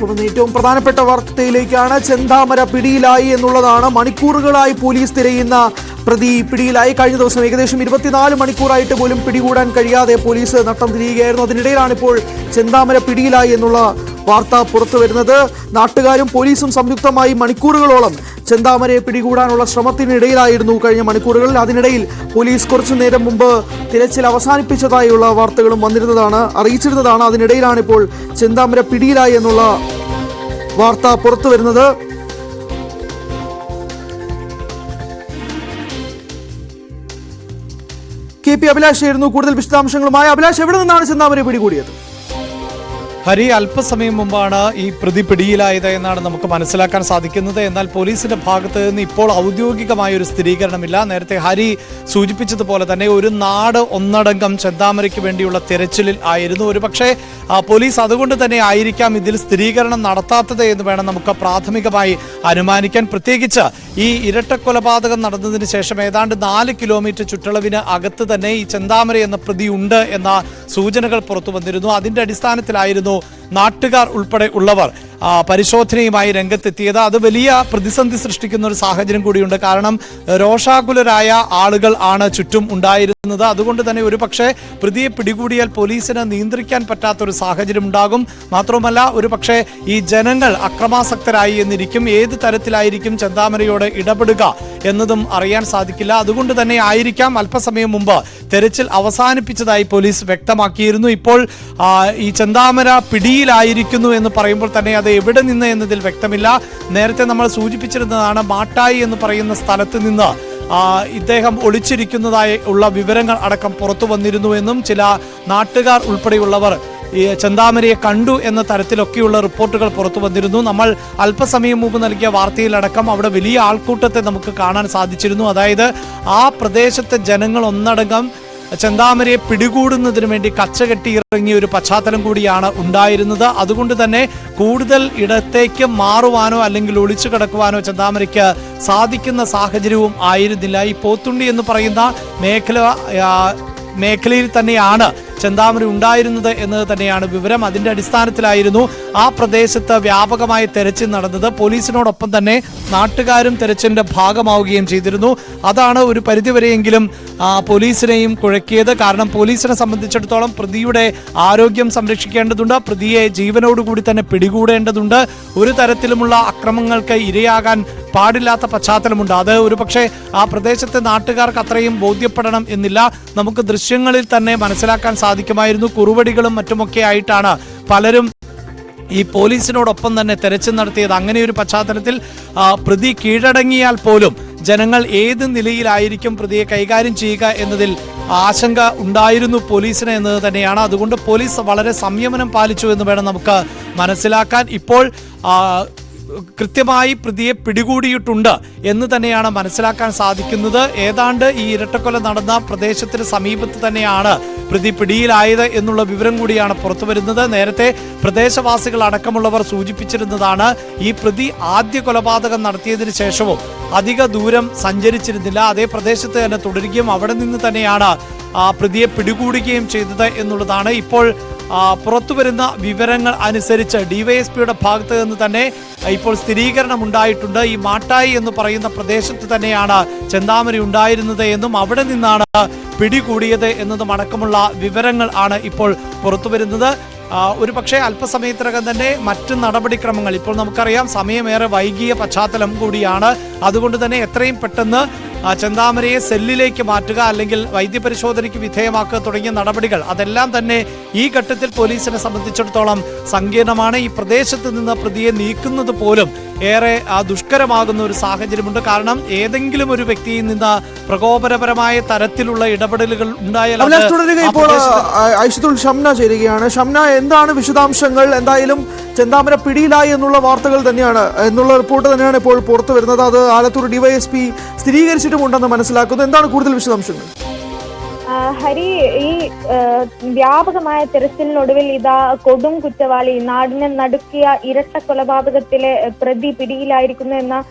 തുടർന്ന് ഏറ്റവും പ്രധാനപ്പെട്ട വാർത്തയിലേക്കാണ് ചെന്താമര പിടിയിലായി എന്നുള്ളതാണ്. മണിക്കൂറുകളായി പോലീസ് തിരയുന്ന പ്രതി പിടിയിലായി. കഴിഞ്ഞ ദിവസം ഏകദേശം ഇരുപത്തിനാല് മണിക്കൂറായിട്ട് പോലും പിടികൂടാൻ കഴിയാതെ പോലീസ് നട്ടം തിരിയുകയായിരുന്നു. അതിനിടയിലാണ് ഇപ്പോൾ ചെന്താമര പിടിയിലായി എന്നുള്ള വാർത്ത പുറത്തു വരുന്നത് നാട്ടുകാരും പോലീസും സംയുക്തമായി മണിക്കൂറുകളോളം ചെന്താമരയെ പിടികൂടാനുള്ള ശ്രമത്തിനിടയിലായിരുന്നു കഴിഞ്ഞ മണിക്കൂറുകളിൽ. അതിനിടയിൽ പോലീസ് കുറച്ചു നേരം മുമ്പ് തിരച്ചിൽ അവസാനിപ്പിച്ചതായുള്ള വാർത്തകളും വന്നിരുന്നതാണ് അറിയിച്ചിരുന്നതാണ്. അതിനിടയിലാണ് ഇപ്പോൾ ചെന്താമര പിടിയിലായി എന്നുള്ള വാർത്ത പുറത്തു വരുന്നത്. കെ പി അഭിലാഷ് ആയിരുന്നു കൂടുതൽ വിശദാംശങ്ങളുമായി. അഭിലാഷ് എവിടെ നിന്നാണ് ചെന്താമരെ പിടികൂടിയത്? ഹരി അല്പസമയം മുമ്പാണ് ഈ പ്രതി പിടിയിലായത് എന്നാണ് നമുക്ക് മനസ്സിലാക്കാൻ സാധിക്കുന്നത്. എന്നാൽ പോലീസിന്റെ ഭാഗത്ത് നിന്ന് ഇപ്പോൾ ഔദ്യോഗികമായ ഒരു സ്ഥിരീകരണമില്ല. നേരത്തെ ഹരി സൂചിപ്പിച്ചതുപോലെ തന്നെ ഒരു നാട് ഒന്നടങ്കം ചെന്താമരയ്ക്ക് വേണ്ടിയുള്ള തിരച്ചിലിൽ ആയിരുന്നു. ഒരുപക്ഷെ പക്ഷേ പോലീസ് അതുകൊണ്ട് തന്നെ ആയിരിക്കാം ഇതിൽ സ്ഥിരീകരണം നടത്താത്തത് എന്ന് വേണം നമുക്ക് പ്രാഥമികമായി അനുമാനിക്കാൻ. പ്രത്യേകിച്ച് ഈ ഇരട്ട കൊലപാതകം നടന്നതിന് ശേഷം ഏതാണ്ട് നാല് കിലോമീറ്റർ ചുറ്റളവിന് അകത്ത് തന്നെ ഈ ചെന്താമര എന്ന പ്രതി ഉണ്ട് എന്ന സൂചനകൾ പുറത്തു വന്നിരുന്നു. അതിന്റെ അടിസ്ഥാനത്തിലായിരുന്നു buscando നാട്ടുകാർ ഉൾപ്പെടെ ഉള്ളവർ പരിശോധനയുമായി രംഗത്തെത്തിയത്. അത് വലിയ പ്രതിസന്ധി സൃഷ്ടിക്കുന്ന ഒരു സാഹചര്യം കൂടിയുണ്ട്. കാരണം രോഷാകുലരായ ആളുകൾ ആണ് ചുറ്റും ഉണ്ടായിരുന്നത്. അതുകൊണ്ട് തന്നെ ഒരു പക്ഷേ പ്രതിയെ പിടികൂടിയാൽ പോലീസിന് നിയന്ത്രിക്കാൻ പറ്റാത്ത ഒരു സാഹചര്യം ഉണ്ടാകും. മാത്രമല്ല ഒരു പക്ഷേ ഈ ജനങ്ങൾ അക്രമാസക്തരായി എന്നിരിക്കും. ഏത് തരത്തിലായിരിക്കും ചെന്താമരയോട് ഇടപെടുക എന്നതും അറിയാൻ സാധിക്കില്ല. അതുകൊണ്ട് തന്നെ ആയിരിക്കാം അല്പസമയം മുമ്പ് തെരച്ചിൽ അവസാനിപ്പിച്ചതായി പോലീസ് വ്യക്തമാക്കിയിരുന്നു. ഇപ്പോൾ ഈ ചെന്താമര പിടിയിലായിരിക്കുന്നു എന്ന് പറയുമ്പോൾ തന്നെ അത് എവിടെ നിന്ന് എന്നതിൽ വ്യക്തമില്ല. നേരത്തെ നമ്മൾ സൂചിപ്പിച്ചിരുന്നതാണ് മാട്ടായി എന്ന് പറയുന്ന സ്ഥലത്ത് നിന്ന് ഇദ്ദേഹം ഒളിച്ചിരിക്കുന്നതായി ഉള്ള വിവരങ്ങൾ അടക്കം പുറത്തു വന്നിരുന്നു എന്നും ചില നാട്ടുകാർ ഉൾപ്പെടെയുള്ളവർ ഈ ചെന്താമരയെ കണ്ടു എന്ന തരത്തിലൊക്കെയുള്ള റിപ്പോർട്ടുകൾ പുറത്തു വന്നിരുന്നു. നമ്മൾ അല്പസമയം മുമ്പ് നൽകിയ വാർത്തയിലടക്കം അവിടെ വലിയ ആൾക്കൂട്ടത്തെ നമുക്ക് കാണാൻ സാധിച്ചിരുന്നു. അതായത് ആ പ്രദേശത്തെ ജനങ്ങൾ ഒന്നടങ്കം ചെന്താമരയെ പിടികൂടുന്നതിന് വേണ്ടി കച്ച കെട്ടി ഇറങ്ങിയ ഒരു പശ്ചാത്തലം കൂടിയാണ് ഉണ്ടായിരുന്നത്. അതുകൊണ്ട് തന്നെ കൂടുതൽ ഇടത്തേക്ക് മാറുവാനോ അല്ലെങ്കിൽ ഒളിച്ചു കിടക്കുവാനോ ചെന്താമരയ്ക്ക് സാധിക്കുന്ന സാഹചര്യവും ആയിരുന്നില്ല. ഈ പോത്തുണ്ടി എന്ന് പറയുന്ന മേഖല മേഖലയിൽ തന്നെയാണ് ചെന്താമര ഉണ്ടായിരുന്നത് എന്നത് തന്നെയാണ് വിവരം. അതിന്റെ അടിസ്ഥാനത്തിലായിരുന്നു ആ പ്രദേശത്ത് വ്യാപകമായ തെരച്ചിൽ നടന്നത്. പോലീസിനോടൊപ്പം തന്നെ നാട്ടുകാരും തെരച്ചിലിന്റെ ഭാഗമാവുകയും ചെയ്തിരുന്നു. അതാണ് ഒരു പരിധിവരെയെങ്കിലും പോലീസിനെയും കുഴക്കിയത്. കാരണം പോലീസിനെ സംബന്ധിച്ചിടത്തോളം പ്രതിയുടെ ആരോഗ്യം സംരക്ഷിക്കേണ്ടതുണ്ട്. പ്രതിയെ ജീവനോടുകൂടി തന്നെ പിടികൂടേണ്ടതുണ്ട്. ഒരു തരത്തിലുമുള്ള അക്രമങ്ങൾക്ക് ഇരയാകാൻ പാടില്ലാത്ത പശ്ചാത്തലമുണ്ട്. അത് ഒരുപക്ഷെ ആ പ്രദേശത്തെ നാട്ടുകാർക്ക് അത്രയും ബോധ്യപ്പെടണം എന്നില്ല. നമുക്ക് ദൃശ്യങ്ങളിൽ തന്നെ മനസ്സിലാക്കാൻ സാധിക്കുമായിരുന്നു കുറുവടികളും മറ്റുമൊക്കെ ആയിട്ടാണ് പലരും ഈ പോലീസിനോടൊപ്പം തന്നെ തെരച്ചിൽ നടത്തിയത്. അങ്ങനെ ഒരു പശ്ചാത്തലത്തിൽ പ്രതി കീഴടങ്ങിയാൽ പോലും ജനങ്ങൾ ഏത് നിലയിലായിരിക്കും പ്രതിയെ കൈകാര്യം ചെയ്യുക എന്നതിൽ ആശങ്ക ഉണ്ടായിരുന്നു പോലീസിന് എന്നത് തന്നെയാണ്. അതുകൊണ്ട് പോലീസ് വളരെ സംയമനം പാലിച്ചു എന്ന് വേണം നമുക്ക് മനസ്സിലാക്കാൻ. ഇപ്പോൾ കൃത്യമായി പ്രതിയെ പിടികൂടിയിട്ടുണ്ട് എന്ന് തന്നെയാണ് മനസ്സിലാക്കാൻ സാധിക്കുന്നത്. ഏതാണ്ട് ഈ ഇരട്ടക്കൊല നടന്ന പ്രദേശത്തിന് സമീപത്ത് തന്നെയാണ് പ്രതി പിടിയിലായത് എന്നുള്ള വിവരം കൂടിയാണ് പുറത്തു വരുന്നത്. നേരത്തെ പ്രദേശവാസികൾ അടക്കമുള്ളവർ സൂചിപ്പിച്ചിരുന്നതാണ് ഈ പ്രതി ആദ്യ കൊലപാതകം നടത്തിയതിനു ശേഷവും അധിക ദൂരം സഞ്ചരിച്ചിരുന്നില്ല. അതേ പ്രദേശത്ത് തന്നെ തുടരുകയും അവിടെ നിന്ന് തന്നെയാണ് പ്രതിയെ പിടികൂടുകയും ചെയ്തത് എന്നുള്ളതാണ്. ഇപ്പോൾ പുറത്തുവരുന്ന പുറത്തു വരുന്ന വിവരങ്ങൾ അനുസരിച്ച് ഡിവൈഎസ്പിയുടെ ഭാഗത്ത് നിന്ന് തന്നെ ഇപ്പോൾ സ്ഥിരീകരണം ഉണ്ടായിട്ടുണ്ട് ഈ മാട്ടായി എന്ന് പറയുന്ന പ്രദേശത്ത് തന്നെയാണ് ചെന്താമരി ഉണ്ടായിരുന്നത് എന്നും അവിടെ നിന്നാണ് പിടികൂടിയത് എന്നതും അടക്കമുള്ള വിവരങ്ങൾ ആണ് ഇപ്പോൾ പുറത്തുവരുന്നത്. ഒരു പക്ഷേ അല്പസമയത്തിനകം തന്നെ മറ്റ് നടപടിക്രമങ്ങൾ ഇപ്പോൾ നമുക്കറിയാം സമയമേറെ വൈകിയ പശ്ചാത്തലം കൂടിയാണ്. അതുകൊണ്ട് തന്നെ എത്രയും പെട്ടെന്ന് ചെന്താമരയെ സെല്ലിലേക്ക് മാറ്റുക അല്ലെങ്കിൽ വൈദ്യപരിശോധനയ്ക്ക് വിധേയമാക്കുക തുടങ്ങിയ നടപടികൾ അതെല്ലാം തന്നെ ഈ ഘട്ടത്തിൽ പോലീസിനെ സംബന്ധിച്ചിടത്തോളം സങ്കീർണമാണ്. ഈ പ്രദേശത്ത് നിന്ന് പ്രതിയെ നീക്കുന്നത് പോലും ഏറെ ആ, ദുഷ്കരമാകുന്ന ഒരു സാഹചര്യമുണ്ട്. കാരണം ഏതെങ്കിലും ഒരു വ്യക്തിയിൽ നിന്ന് പ്രകോപനപരമായ തരത്തിലുള്ള ഇടപെടലുകൾ ഉണ്ടായാൽ ഇപ്പോൾ ഐഷത്തുൽ ഷംന ചേരുകയാണ്. ഷംന എന്താണ് വിശദാംശങ്ങൾ? എന്തായാലും ചെന്താമര പിടിയിലായി എന്നുള്ള വാർത്തകൾ തന്നെയാണ് എന്നുള്ള റിപ്പോർട്ട് തന്നെയാണ് ഇപ്പോൾ പുറത്തു വരുന്നത് അത് ആലത്തൂർ ഡിവൈഎസ്പി സ്ഥിരീകരിച്ചിട്ടുമുണ്ടെന്ന് മനസ്സിലാക്കുന്നു. എന്താണ് കൂടുതൽ വിശദാംശങ്ങൾ? ഹരി ഈ വ്യാപകമായ തെരച്ചിലിനൊടുവിൽ ഇതാ കൊടും കുറ്റവാളി നാടിനെ നടുക്കിയ ഇരട്ട കൊലപാതകത്തിലെ പ്രതി പിടിയിലായിരിക്കുന്നു എന്ന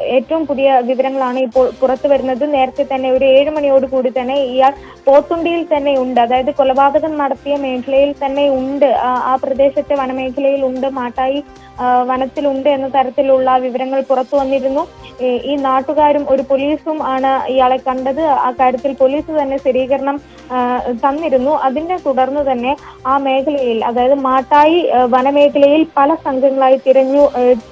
ഏറ്റവും പുതിയ വിവരങ്ങളാണ് ഇപ്പോൾ പുറത്തു വരുന്നത്. നേരത്തെ തന്നെ ഒരു ഏഴ് മണിയോട് കൂടി തന്നെ ഇയാൾ പോത്തുണ്ടിയിൽ തന്നെ ഉണ്ട്. അതായത് കൊലപാതകം നടത്തിയ മേഖലയിൽ തന്നെ ഉണ്ട്. ആ- പ്രദേശത്തെ വനമേഖലയിൽ ഉണ്ട് മാട്ടായി വനത്തിലുണ്ട് എന്ന തരത്തിലുള്ള വിവരങ്ങൾ പുറത്തു വന്നിരുന്നു. ഈ നാട്ടുകാരും ഒരു പോലീസും ആണ് ഇയാളെ കണ്ടത്. ആ കാര്യത്തിൽ പോലീസ് തന്നെ സ്ഥിരീകരണം തന്നിരുന്നു. അതിനെ തുടർന്ന് തന്നെ ആ മേഖലയിൽ അതായത് മാട്ടായി വനമേഖലയിൽ പല സംഘങ്ങളായി തിരഞ്ഞു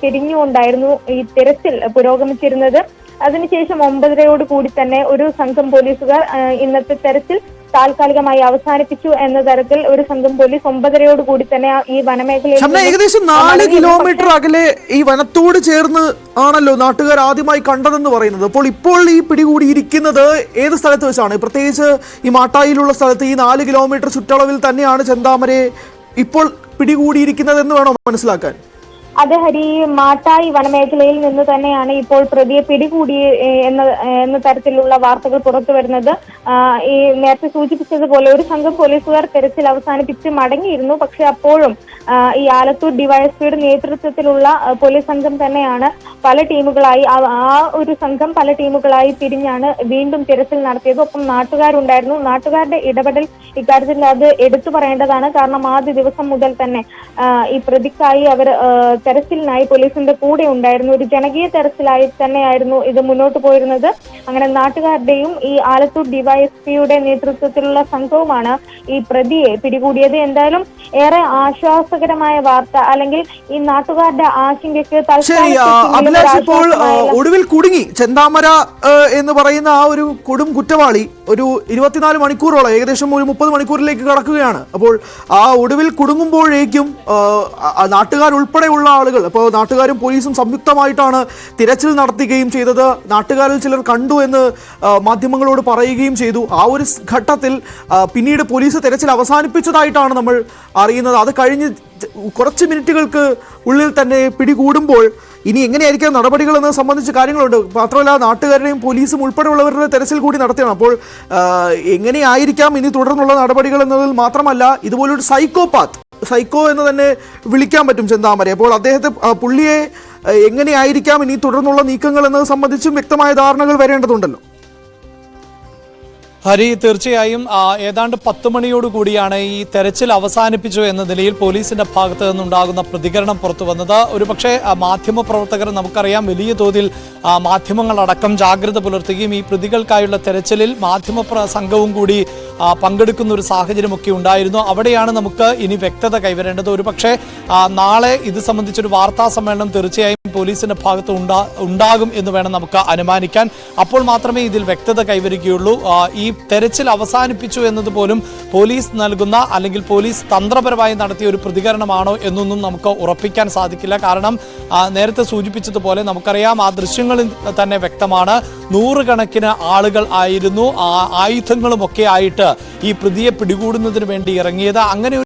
തിരിഞ്ഞുകൊണ്ടായിരുന്നു ഈ തിരച്ചിൽ പുരോഗമിച്ചിരുന്നത്. അതിനുശേഷം ഒമ്പതരയോട് കൂടി തന്നെ ഒരു സംഘം പോലീസുകാർ ഇന്നത്തെ തെരച്ചിൽ താൽക്കാലികമായി അവസാനിപ്പിച്ചു എന്ന തരത്തിൽ ഒരു സംഘം പോലീസ് ഒമ്പതരയോട് കൂടി തന്നെ ഈ വനമേഖലയിൽ ഏകദേശം നാല്. കിലോമീറ്റർ അകലെ ഈ വനത്തോട് ചേർന്ന് ആണല്ലോ നാട്ടുകാർ ആദ്യമായി കണ്ടതെന്ന് പറയുന്നത് അപ്പോൾ ഇപ്പോൾ ഈ പിടികൂടിയിരിക്കുന്നത് ഏത് സ്ഥലത്ത് വെച്ചാണ് പ്രത്യേകിച്ച് ഈ മാട്ടായിലുള്ള സ്ഥലത്ത് ഈ നാല് കിലോമീറ്റർ ചുറ്റളവിൽ തന്നെയാണ് ചെന്താമരയെ ഇപ്പോൾ പിടികൂടിയിരിക്കുന്നത് എന്ന് വേണം മനസ്സിലാക്കാൻ അത് ഹരി മാട്ടായി വനമേഖലയിൽ നിന്ന് തന്നെയാണ് ഇപ്പോൾ പ്രതിയെ പിടികൂടി എന്ന എന്ന തരത്തിലുള്ള വാർത്തകൾ പുറത്തു വരുന്നത്. ഈ നേരത്തെ സൂചിപ്പിച്ചതുപോലെ ഒരു സംഘം പോലീസുകാർ തെരച്ചിൽ അവസാനിപ്പിച്ച് മടങ്ങിയിരുന്നു. പക്ഷെ അപ്പോഴും ഈ ആലത്തൂർ ഡിവൈഎസ്പിയുടെ നേതൃത്വത്തിലുള്ള പോലീസ് സംഘം തന്നെയാണ് പല ടീമുകളായി ആ- ഒരു സംഘം പല ടീമുകളായി തിരിഞ്ഞാണ് വീണ്ടും തിരച്ചിൽ നടത്തിയത്. ഒപ്പം നാട്ടുകാരുണ്ടായിരുന്നു. നാട്ടുകാരുടെ ഇടപെടൽ ഇക്കാര്യത്തിൽ അത് എടുത്തു പറയേണ്ടതാണ്. കാരണം ആദ്യ ദിവസം മുതൽ തന്നെ ഈ പ്രതിക്കായി അവർ തെരച്ചിലിനായി പോലീസിന്റെ കൂടെ ഉണ്ടായിരുന്നു. ഒരു ജനകീയ തെരച്ചിലായി തന്നെയായിരുന്നു ഇത് മുന്നോട്ട് പോയിരുന്നത്. അങ്ങനെ നാട്ടുകാരുടെയും ഈ ആലത്തൂർ ഡിവൈഎസ്പിയുടെ നേതൃത്വത്തിലുള്ള സംഘവുമാണ് ഈ പ്രതിയെ പിടികൂടിയത്. എന്തായാലും ഏറെ ആശ്വാസകരമായ വാർത്ത അല്ലെങ്കിൽ ഈ നാട്ടുകാരുടെ ആശങ്കയ്ക്ക് ശരി അഭിലാഷ് ഇപ്പോൾ ഒടുവിൽ കുടുങ്ങി. ചെന്താമര എന്ന് പറയുന്ന ആ ഒരു കൊടും കുറ്റവാളി ഒരു ഇരുപത്തിനാല് മണിക്കൂറോളം ഏകദേശം ഒരു മുപ്പത് മണിക്കൂറിലേക്ക് കടക്കുകയാണ്. അപ്പോൾ ആ ഒടുവിൽ കുടുങ്ങുമ്പോഴേക്കും നാട്ടുകാർ ഉൾപ്പെടെയുള്ള ആളുകൾ. അപ്പോൾ നാട്ടുകാരും പോലീസും സംയുക്തമായിട്ടാണ് തിരച്ചിൽ നടത്തുകയും ചെയ്തത്. നാട്ടുകാരിൽ ചിലർ കണ്ടു എന്ന് മാധ്യമങ്ങളോട് പറയുകയും ചെയ്തു. ആ ഒരു ഘട്ടത്തിൽ പിന്നീട് പോലീസ് തിരച്ചിൽ അവസാനിപ്പിച്ചതായിട്ടാണ് നമ്മൾ അറിയുന്നത്. അത് കഴിഞ്ഞ് കുറച്ച് മിനിറ്റുകൾക്ക് ഉള്ളിൽ തന്നെ പിടികൂടുമ്പോൾ ഇനി എങ്ങനെയായിരിക്കും നടപടികൾ എന്നത് സംബന്ധിച്ച് കാര്യങ്ങളുണ്ട്. മാത്രമല്ല നാട്ടുകാരുടെയും പോലീസും ഉൾപ്പെടെയുള്ളവരുടെ തെരച്ചിൽ കൂടി നടത്തിയാണ് അപ്പോൾ എങ്ങനെയായിരിക്കാം ഇനി തുടർന്നുള്ള നടപടികൾ എന്നതിൽ മാത്രമല്ല ഇതുപോലൊരു സൈക്കോപാത്ത്. സൈക്കോ എന്ന് തന്നെ വിളിക്കാൻ പറ്റും ചെന്താമരെ. അപ്പോൾ അദ്ദേഹത്തെ പുള്ളിയെ എങ്ങനെയായിരിക്കാം ഇനി തുടർന്നുള്ള നീക്കങ്ങൾ എന്നത് സംബന്ധിച്ചും വ്യക്തമായ ധാരണകൾ വരേണ്ടതുണ്ടല്ലോ. ഹരി തീർച്ചയായും ഏതാണ്ട് പത്ത് മണിയോട് കൂടിയാണ് ഈ തെരച്ചിൽ അവസാനിപ്പിച്ചു എന്ന നിലയിൽ പോലീസിന്റെ ഭാഗത്ത് നിന്നുണ്ടാകുന്ന പ്രതികരണം പുറത്തു വന്നത്. ഒരുപക്ഷെ മാധ്യമപ്രവർത്തകർ നമുക്കറിയാം വലിയ തോതിൽ മാധ്യമങ്ങളടക്കം ജാഗ്രത പുലർത്തുകയും ഈ പ്രതികൾക്കായുള്ള തെരച്ചിലിൽ മാധ്യമ സംഘവും കൂടി പങ്കെടുക്കുന്ന ഒരു സാഹചര്യമൊക്കെ ഉണ്ടായിരുന്നു. അവിടെയാണ് നമുക്ക് ഇനി വ്യക്തത കൈവരേണ്ടത്. ഒരുപക്ഷെ നാളെ ഇത് സംബന്ധിച്ചൊരു വാർത്താ സമ്മേളനം തീർച്ചയായും പോലീസിന്റെ ഭാഗത്ത് ഉണ്ടാ ഉണ്ടാകും എന്ന് വേണം നമുക്ക് അനുമാനിക്കാൻ. അപ്പോൾ മാത്രമേ ഇതിൽ വ്യക്തത കൈവരിക്കുകയുള്ളൂ ഈ തെരച്ചിൽ അവസാനിപ്പിച്ചു എന്നത് പോലും പോലീസ് നൽകുന്ന അല്ലെങ്കിൽ പോലീസ് തന്ത്രപരമായി നടത്തിയ ഒരു പ്രതികരണമാണോ എന്നൊന്നും നമുക്ക് ഉറപ്പിക്കാൻ സാധിക്കില്ല. കാരണം നേരത്തെ സൂചിപ്പിച്ചതുപോലെ നമുക്കറിയാം ആ ദൃശ്യങ്ങളിൽ തന്നെ വ്യക്തമാണ് നൂറുകണക്കിന് ആളുകൾ ആയിരുന്നു. ആയുധങ്ങളുമൊക്കെ ആയിട്ട് ഈ പ്രതിയെ പിടികൂടുന്നതിന് വേണ്ടി ഇറങ്ങിയത്. അങ്ങനെ